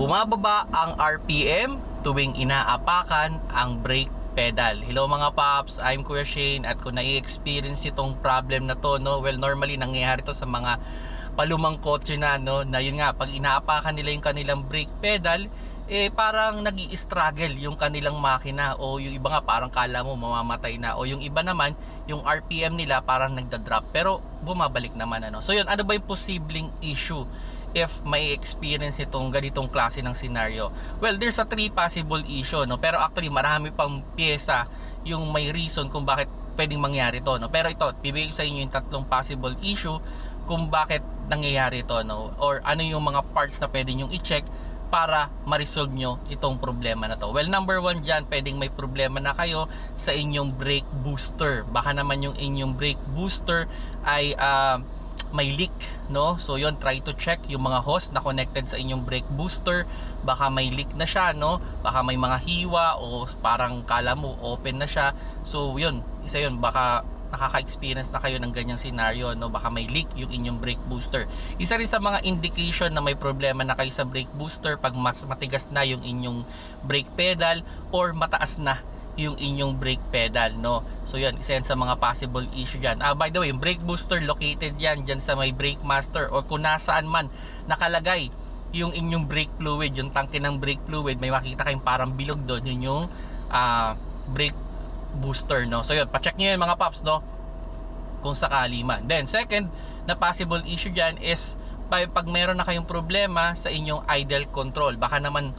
Bumababa ang RPM tuwing inaapakan ang brake pedal. Hello mga paps, I'm Kuya Shane at kung nai-experience itong problem na to, no, well normally nangyayari to sa mga palumang kotse na, no, na yun nga, pag inaapakan nila yung kanilang brake pedal, eh parang nag struggle yung kanilang makina o yung iba nga parang kala mo mamamatay na o yung iba naman yung RPM nila parang nagda-drop pero bumabalik naman ano. So yun, ano ba yung posibleng issue if may experience itong ganitong klase ng scenario? Well, there's a three possible issue no, pero actually marami pang pyesa yung may reason kung bakit pwedeng mangyari to no. Pero ito, bibigay sa inyo yung tatlong possible issue kung bakit nangyayari to no or ano yung mga parts na pwede nyong i-check para ma-resolve nyo itong problema na to. Well, number one dyan, pwedeng may problema na kayo sa inyong brake booster. Baka naman yung inyong brake booster ay uh, may leak, no? So, yon try to check yung mga hose na connected sa inyong brake booster. Baka may leak na siya, no? Baka may mga hiwa o parang kala mo open na siya. So, yun, isa yun, baka nakaka-experience na kayo ng ganyang scenario no baka may leak yung inyong brake booster isa rin sa mga indication na may problema na kayo sa brake booster pag mas matigas na yung inyong brake pedal or mataas na yung inyong brake pedal no? So yan isa yan sa mga possible issue dyan. Ah, by the way yung brake booster located yan dyan sa may brake master or kung nasaan man nakalagay yung inyong brake fluid yung tangke ng brake fluid may makita kayong parang bilog doon yun yung uh, brake booster no? So yun pa-check niyo yun mga paps no? Kung sakali man. Then second na possible issue dyan is pag meron na kayong problema sa inyong idle control baka naman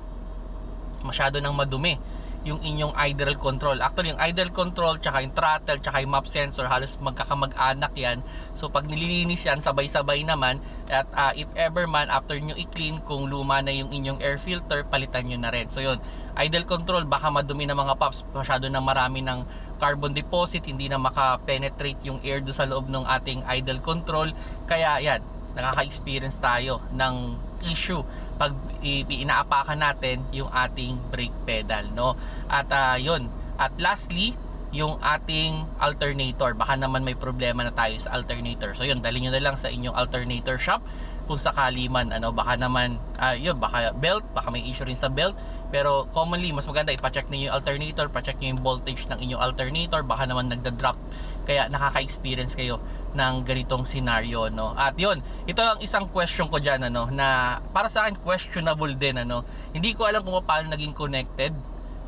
masyado nang madumi yung inyong idle control. Actually, yung idle control, tsaka yung throttle, tsaka yung map sensor, halos magkakamag-anak yan. So, pag nililinis yan, sabay-sabay naman. At uh, if ever man, after nyo i-clean, kung luma na yung inyong air filter, palitan nyo na rin. So, yun. Idle control, baka madumi na mga pops. Masyado na marami ng carbon deposit, hindi na maka-penetrate yung air do sa loob ng ating idle control. Kaya, yan, nakaka-experience tayo ng issue pag inaapakan natin yung ating brake pedal no? At uh, yun. At lastly yung ating alternator. Baka naman may problema na tayo sa alternator. So yun dali nyo na lang sa inyong alternator shop kung sakali man ano baka naman uh, yun baka belt baka may issue rin sa belt pero commonly mas maganda ipa-check niyo yung alternator pa-check niyo yung voltage ng inyong alternator baka naman nagda-drop. Kaya nakaka-experience kayo ng ganitong scenario no? At yun ito ang isang question ko diyan ano na para sa akin questionable din ano? Hindi ko alam kung paano naging connected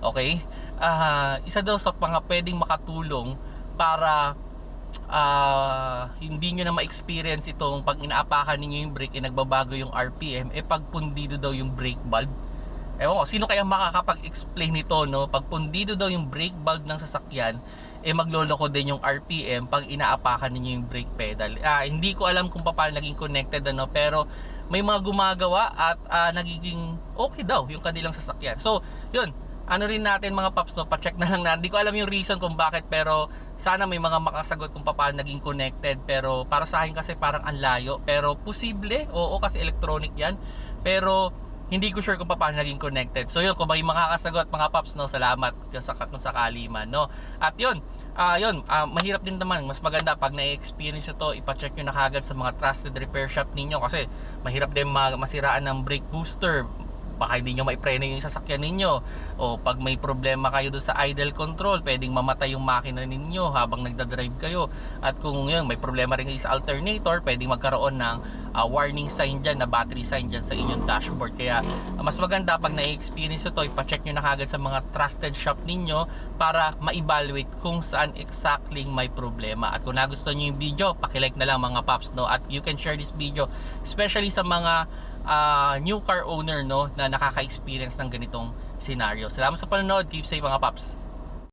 okay? Uh, isa daw sa mga pwedeng makatulong para uh, hindi nyo na ma-experience itong pag inaapakan ninyo yung brake eh nagbabago yung RPM eh pag pundido daw yung brake valve ewan ko sino kaya makakapag-explain nito no? Pag pundido daw yung brake valve ng sasakyan eh magloloko din yung RPM pag inaapakan ninyo yung brake pedal. Ah, hindi ko alam kung paano naging connected ano? Pero may mga gumagawa at uh, nagiging okay daw yung kanilang sasakyan. So yun. Ano rin natin mga paps no, pa-check na lang natin. Hindi ko alam yung reason kung bakit pero sana may mga makasagot kung paano naging connected. Pero para sa akin kasi parang ang layo. Pero posible, oo kasi electronic yan. Pero hindi ko sure kung paano naging connected. So yun, kung may makakasagot mga paps, no, salamat sa, kung sakali man, no. At yun, uh, yun, uh, mahirap din naman, mas maganda pag na-experience ito, ipa-check nyo na kagad sa mga trusted repair shop ninyo kasi mahirap din masiraan ng brake booster, baka hindi nyo maipreno yung sasakyan ninyo o pag may problema kayo doon sa idle control pwedeng mamatay yung makina ninyo habang nagdadrive kayo at kung yun may problema rin kayo sa alternator pwedeng magkaroon ng uh, warning sign dyan na battery sign dyan sa inyong dashboard kaya uh, mas maganda pag na-experience ito ipacheck nyo na kagad sa mga trusted shop ninyo para ma-evaluate kung saan exactly may problema at kung nagustuhan nyo yung video pakilike na lang mga paps no at you can share this video especially sa mga uh, new car owner no na nakaka-experience ng ganitong scenario. Salamat sa panonood. Keep safe mga paps.